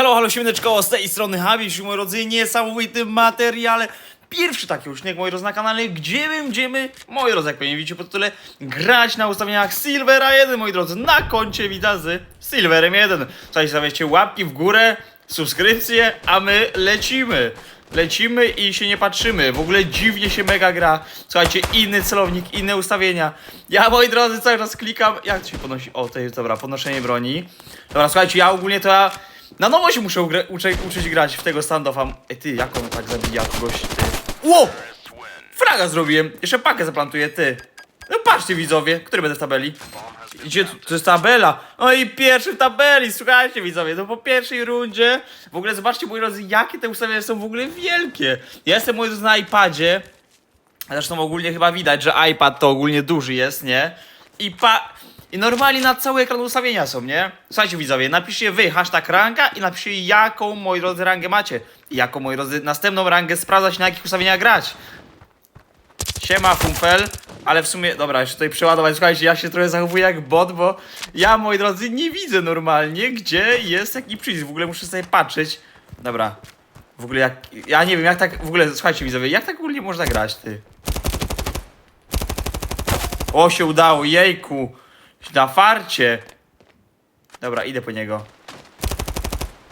Halo, halo, siemneczko, z tej strony Habisz, moi drodzy, niesamowity materiale. Pierwszy taki odcinek, moi drodzy, na kanale, gdzie będziemy, moi drodzy, jak pewnie widzicie po tytule, grać na ustawieniach Silvera 1, moi drodzy, na koncie wita z Silverem 1. Słuchajcie, stawiacie łapki w górę, subskrypcje, a my lecimy. Lecimy i się nie patrzymy. W ogóle dziwnie się mega gra. Słuchajcie, inny celownik, inne ustawienia. Ja, moi drodzy, cały czas klikam. Jak to się podnosi? O, to jest dobra, podnoszenie broni. Dobra, słuchajcie, ja ogólnie to ja na nowo się muszę uczy, uczyć grać w tego standoffa. Ej, ty, jak on tak zabija kogoś, ty? Ło! Fraga zrobiłem. Jeszcze pakę zaplantuję, ty. No patrzcie, widzowie, który będę w tabeli? Gdzie tu, to jest tabela? No i pierwszy w tabeli, słuchajcie widzowie, no po pierwszej rundzie, w ogóle zobaczcie moi drodzy, jakie te ustawienia są w ogóle wielkie. Ja jestem moi drodzy na iPadzie, zresztą ogólnie chyba widać, że iPad to ogólnie duży jest, nie? I pa... I normalnie na cały ekran ustawienia są, nie? Słuchajcie widzowie, napiszcie wy hashtag ranga i napiszcie jaką, moi drodzy, rangę macie. I jaką, moi drodzy, następną rangę sprawdzać, na jakich ustawieniach grać. Siema, Fumfel. Ale w sumie, dobra, jeszcze tutaj przeładować. Słuchajcie, ja się trochę zachowuję jak bot, bo ja, moi drodzy, nie widzę normalnie, gdzie jest jaki przycisk. W ogóle muszę sobie patrzeć. Dobra. W ogóle jak. Ja nie wiem, jak tak. W ogóle, słuchajcie, widzowie, jak tak ogólnie można grać, ty? O, się udało, jejku. Na farcie. Dobra, idę po niego.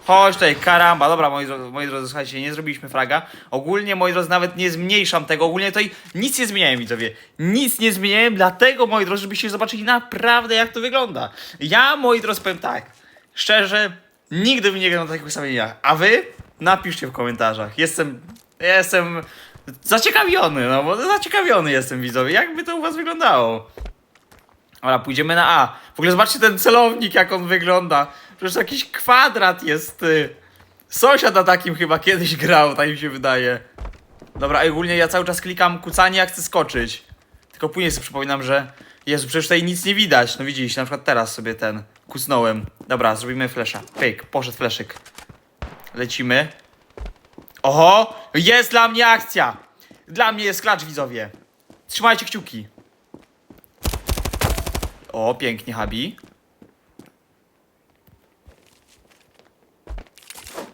Chodź tutaj, karamba. Dobra, moi moi drodzy, słuchajcie, nie zrobiliśmy fraga. Ogólnie, moi drodzy, nawet nie zmniejszam tego. Ogólnie tutaj nic nie zmieniałem, widzowie. Nic nie zmieniałem, dlatego, moi drodzy, żebyście zobaczyli naprawdę, jak to wygląda. Ja, moi drodzy, powiem tak. Szczerze, nigdy bym nie grał na takich ustawieniach. A wy? Napiszcie w komentarzach. Jestem, jestem zaciekawiony, no bo zaciekawiony jestem, widzowie. Jakby to u was wyglądało? Dobra, pójdziemy na A. W ogóle zobaczcie ten celownik, jak on wygląda. Przecież jakiś kwadrat jest. Ty. Sąsiad na takim chyba kiedyś grał, tak mi się wydaje. Dobra, a ogólnie ja cały czas klikam kucanie, jak chcę skoczyć. Tylko później sobie przypominam, że. Jezu, przecież tutaj nic nie widać. No widzieliście, na przykład teraz sobie ten kucnąłem. Dobra, zrobimy flesza. Pyk, poszedł fleszyk. Lecimy. Oho! Jest dla mnie akcja! Dla mnie jest klacz, widzowie. Trzymajcie kciuki. O, pięknie, Habi.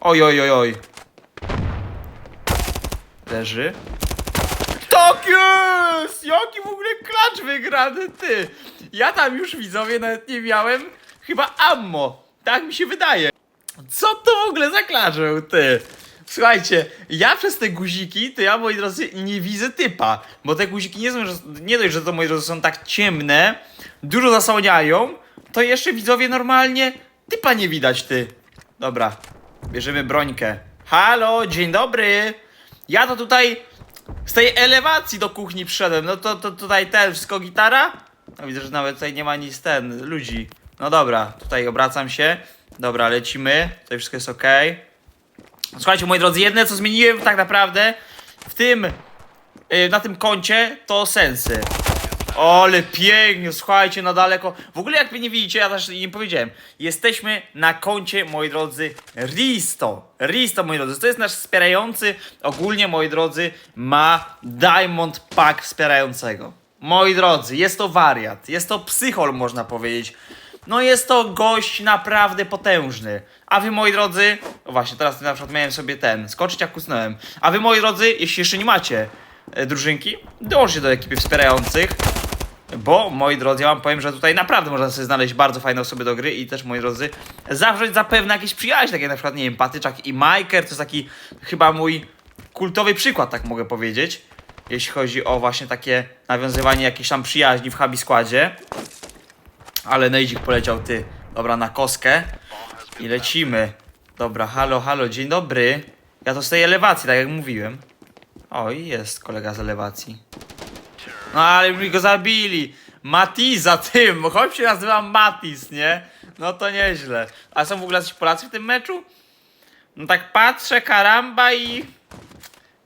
Oj, oj, oj, oj. Leży. Tak jest! Jaki w ogóle klacz wygrany, ty! Ja tam już, widzowie, nawet nie miałem chyba ammo. Tak mi się wydaje. Co to w ogóle za klaczę, ty? Słuchajcie, ja przez te guziki, to ja, moi drodzy, nie widzę typa. Bo te guziki nie są, nie dość, że to, moi drodzy, są tak ciemne, dużo zasłaniają, to jeszcze, widzowie, normalnie typa nie widać, ty. Dobra, bierzemy brońkę. Halo, dzień dobry. Ja to tutaj z tej elewacji do kuchni przyszedłem. No to, to tutaj ten, wszystko gitara? No widzę, że nawet tutaj nie ma nic ten, ludzi. No dobra, tutaj obracam się. Dobra, lecimy. Tutaj wszystko jest ok. Słuchajcie, moi drodzy, jedne co zmieniłem tak naprawdę w tym, yy, na tym koncie to sensy. Ale pięknie, słuchajcie, na daleko. W ogóle jak wy nie widzicie, ja też nie powiedziałem. Jesteśmy na koncie, moi drodzy, Risto. Risto, moi drodzy, to jest nasz wspierający, ogólnie, moi drodzy, ma Diamond Pack wspierającego. Moi drodzy, jest to wariat, jest to psychol, można powiedzieć. No jest to gość naprawdę potężny. A wy, moi drodzy, o właśnie, teraz na przykład miałem sobie ten, skoczyć jak kusnąłem. A wy, moi drodzy, jeśli jeszcze nie macie e, drużynki, dołączcie do ekipy wspierających. Bo, moi drodzy, ja wam powiem, że tutaj naprawdę można sobie znaleźć bardzo fajne osoby do gry i też, moi drodzy, zawrzeć zapewne jakieś przyjaźnie, takie na przykład, nie wiem, Patyczak i Majker, to jest taki chyba mój kultowy przykład, tak mogę powiedzieć, jeśli chodzi o właśnie takie nawiązywanie jakiejś tam przyjaźni w Habi składzie. Ale Nejdzik poleciał, ty, dobra, na koskę i lecimy. Dobra, halo, halo, dzień dobry. Ja to z tej elewacji, tak jak mówiłem. O, i jest kolega z elewacji. No ale mi go zabili. Matiza tym, bo choć się nazywa Matis, nie? No to nieźle. A są w ogóle jacyś Polacy w tym meczu? No tak patrzę, karamba i...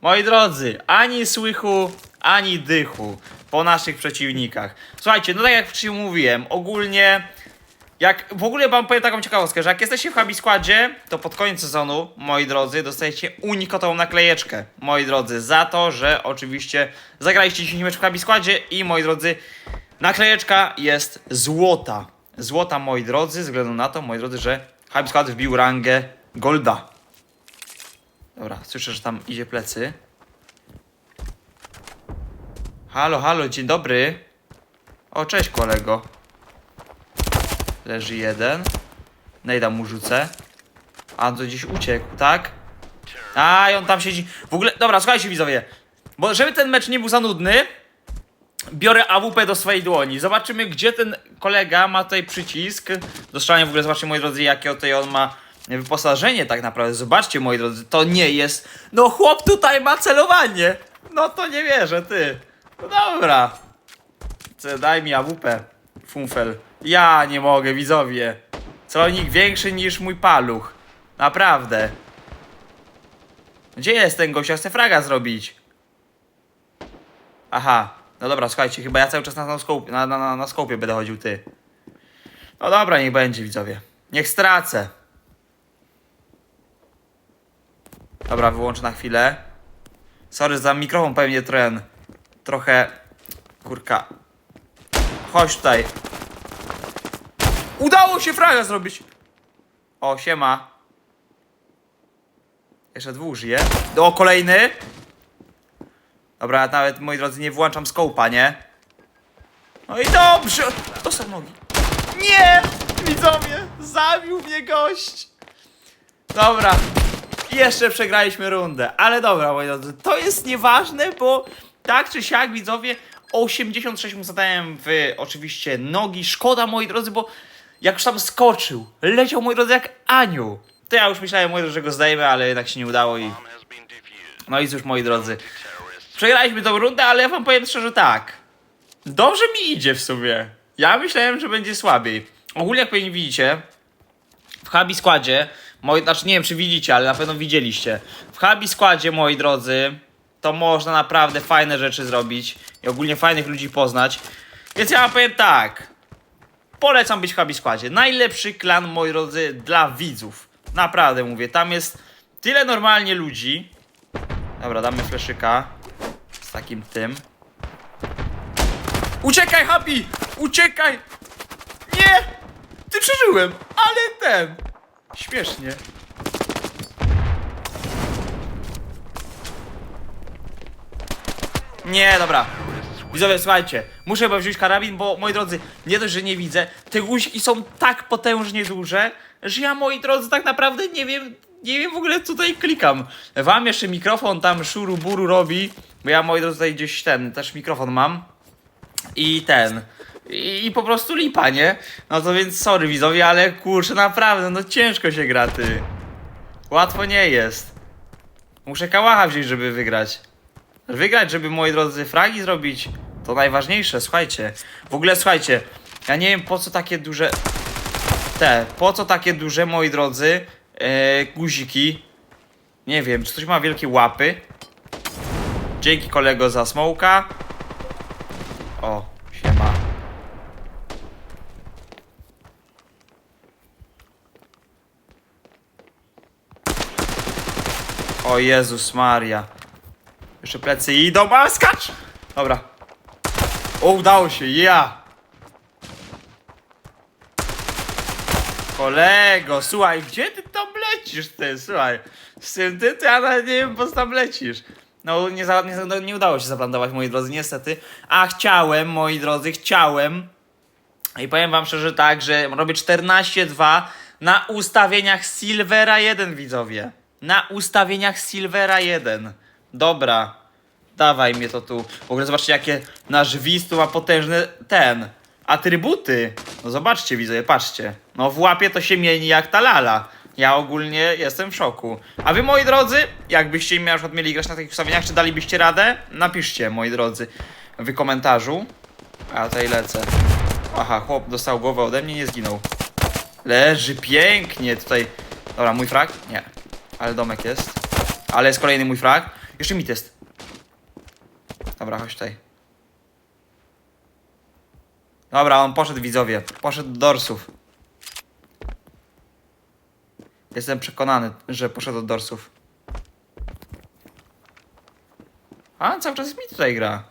Moi drodzy, ani słychu, ani dychu po naszych przeciwnikach. Słuchajcie, no tak jak wcześniej mówiłem, ogólnie... Jak w ogóle wam powiem taką ciekawostkę, że jak jesteście w Habi składzie, to pod koniec sezonu, moi drodzy, dostajecie unikatową naklejeczkę, moi drodzy, za to, że oczywiście zagraliście 10 meczów w Habi składzie i moi drodzy, naklejeczka jest złota. Złota, moi drodzy, ze względu na to, moi drodzy, że Habi skład wbił rangę Golda. Dobra, słyszę, że tam idzie plecy. Halo, halo, dzień dobry. O, cześć kolego. Leży jeden. Nejda mu rzucę. A on to gdzieś uciekł, tak? A, i on tam siedzi. W ogóle, dobra, słuchajcie widzowie. Bo żeby ten mecz nie był za nudny, biorę AWP do swojej dłoni. Zobaczymy, gdzie ten kolega ma tutaj przycisk. Do w ogóle zobaczcie, moi drodzy, jakie tutaj on ma wyposażenie tak naprawdę. Zobaczcie, moi drodzy, to nie jest... No chłop tutaj ma celowanie. No to nie wierzę, ty. No dobra. Co, daj mi AWP. Funfel. Ja nie mogę, widzowie. Celownik większy niż mój paluch. Naprawdę. Gdzie jest ten gość? Ja chcę fraga zrobić. Aha. No dobra, słuchajcie, chyba ja cały czas na, na, na, na, na skopie będę chodził, ty. No dobra, niech będzie, widzowie. Niech stracę. Dobra, wyłączę na chwilę. Sorry za mikrofon, pewnie tren. Trochę... Kurka. Chodź tutaj. Udało się fraga zrobić. O, siema. Jeszcze dwóch żyje. O, kolejny. Dobra, nawet moi drodzy nie włączam skołpa, nie? No i dobrze! To są nogi. Nie! Widzowie, zabił mnie gość! Dobra. Jeszcze przegraliśmy rundę, ale dobra, moi drodzy, to jest nieważne, bo tak czy siak, widzowie, 86 mu zadałem w oczywiście nogi. Szkoda, moi drodzy, bo jak już tam skoczył, leciał, moi drodzy, jak anioł. To ja już myślałem, moi drodzy, że go zdejmę, ale jednak się nie udało i... No i cóż, moi drodzy, Przegraliśmy tą rundę, ale ja wam powiem szczerze tak. Dobrze mi idzie w sumie. Ja myślałem, że będzie słabiej. Ogólnie jak pewnie widzicie, w Habi składzie, moi, znaczy nie wiem czy widzicie, ale na pewno widzieliście. W Habi składzie, moi drodzy, to można naprawdę fajne rzeczy zrobić i ogólnie fajnych ludzi poznać. Więc ja powiem tak. Polecam być w Habi składzie. Najlepszy klan, moi drodzy, dla widzów. Naprawdę mówię, tam jest tyle normalnie ludzi. Dobra, damy fleszyka z takim tym. Uciekaj, Happy! Uciekaj! Nie! Ty przeżyłem, ale ten! Śmiesznie. Nie, dobra. Widzowie, słuchajcie, muszę chyba wziąć karabin, bo moi drodzy, nie dość, że nie widzę, te guziki są tak potężnie duże, że ja, moi drodzy, tak naprawdę nie wiem, nie wiem w ogóle, tutaj klikam. Wam jeszcze mikrofon tam szuru buru robi, bo ja, moi drodzy, tutaj gdzieś ten, też mikrofon mam. I ten. I, I po prostu lipa, nie? No to więc sorry widzowie, ale kurczę, naprawdę, no ciężko się gra, ty. Łatwo nie jest. Muszę kałacha wziąć, żeby wygrać. Wygrać, żeby moi drodzy fragi zrobić, to najważniejsze, słuchajcie. W ogóle słuchajcie, ja nie wiem po co takie duże. Te, po co takie duże, moi drodzy, e, guziki. Nie wiem, czy ktoś ma wielkie łapy. Dzięki kolego za smołka. O, siema. O Jezus Maria. Jeszcze plecy idą, a skacz! Dobra. O, udało się, ja! Kolego, słuchaj, gdzie ty tam lecisz ty, słuchaj. Z tym ty, ty, ja nawet nie wiem, po co tam lecisz. No, nie, za, nie, no, nie udało się zaplantować, moi drodzy, niestety. A chciałem, moi drodzy, chciałem. I powiem wam szczerze tak, że robię 14-2 na ustawieniach Silvera 1, widzowie. Na ustawieniach Silvera 1. Dobra. Dawaj mnie to tu. W ogóle zobaczcie, jakie nasz Wiz ma potężny ten. Atrybuty. No zobaczcie, widzowie, patrzcie. No w łapie to się mieni jak ta lala. Ja ogólnie jestem w szoku. A wy, moi drodzy, jakbyście na przykład mieli grać na takich ustawieniach, czy dalibyście radę? Napiszcie, moi drodzy, w komentarzu. A tutaj lecę. Aha, chłop dostał głowę ode mnie, nie zginął. Leży pięknie tutaj. Dobra, mój frag? Nie. Ale domek jest. Ale jest kolejny mój frag. Jeszcze mit jest. Dobra, chodź tutaj. Dobra, on poszedł widzowie. Poszedł do dorsów. Jestem przekonany, że poszedł do dorsów. A, cały czas mi tutaj gra.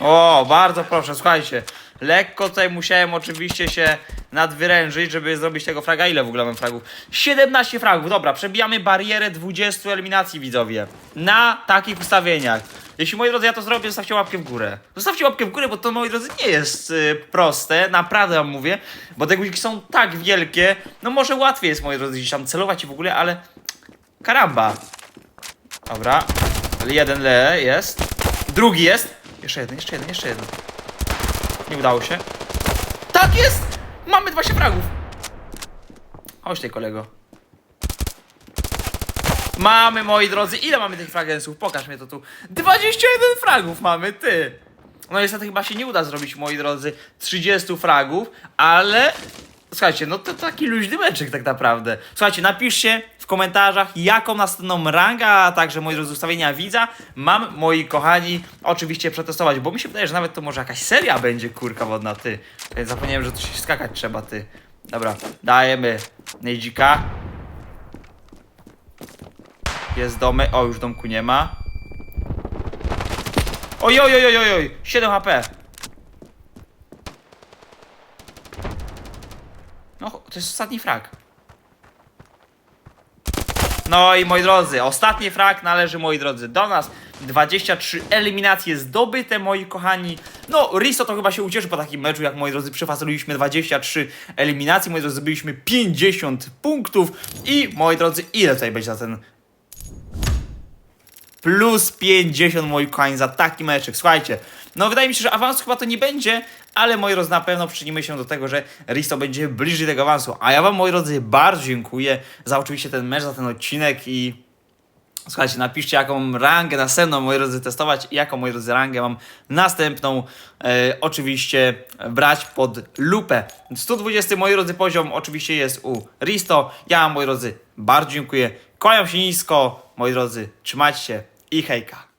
O, bardzo proszę, słuchajcie. Lekko tutaj musiałem oczywiście się nadwyrężyć, żeby zrobić tego fraga. Ile w ogóle mam fragów? 17 fragów, dobra, przebijamy barierę 20 eliminacji, widzowie. Na takich ustawieniach. Jeśli, moi drodzy, ja to zrobię, zostawcie łapkę w górę. Zostawcie łapkę w górę, bo to, moi drodzy, nie jest y, proste, naprawdę wam mówię, bo te guziki są tak wielkie, no może łatwiej jest, moi drodzy, gdzieś tam celować i w ogóle, ale karamba. Dobra, jeden le jest, drugi jest, jeszcze jeden, jeszcze jeden, jeszcze jeden. Nie udało się. Tak jest! Mamy 20 fragów. Chodź tutaj, kolego. Mamy, moi drodzy, ile mamy tych fragensów? Pokaż mnie to tu. 21 fragów mamy, ty! No niestety chyba się nie uda zrobić, moi drodzy, 30 fragów, ale... Słuchajcie, no to taki luźny meczek tak naprawdę. Słuchajcie, napiszcie komentarzach, jaką następną rangę, a także, drodzy, ustawienia widza mam, moi kochani, oczywiście przetestować, bo mi się wydaje, że nawet to może jakaś seria będzie, kurka wodna, ty. Zapomniałem, że tu się skakać trzeba, ty. Dobra, dajemy Nejdzika. Jest domy. O, już domku nie ma. Oj, oj, oj, oj, oj. 7 HP. No, to jest ostatni frag. No i moi drodzy, ostatni frag należy, moi drodzy, do nas. 23 eliminacje zdobyte, moi kochani. No, Risto to chyba się ucieszy po takim meczu, jak moi drodzy, przyfacyliliśmy 23 eliminacje, moi drodzy, zdobyliśmy 50 punktów i, moi drodzy, ile tutaj będzie za ten plus 50 moi kochani za taki meczek. Słuchajcie, no wydaje mi się, że awansu chyba to nie będzie, ale moi drodzy, na pewno przyczynimy się do tego, że Risto będzie bliżej tego awansu. A ja wam, moi drodzy, bardzo dziękuję za oczywiście ten mecz, za ten odcinek i Słuchajcie, napiszcie jaką rangę następną, moi drodzy, testować i jaką, moi drodzy, rangę mam następną e, oczywiście brać pod lupę. 120, moi drodzy, poziom oczywiście jest u Risto. Ja, moi drodzy, bardzo dziękuję. Kłaniam się nisko, moi drodzy, trzymajcie się i hejka.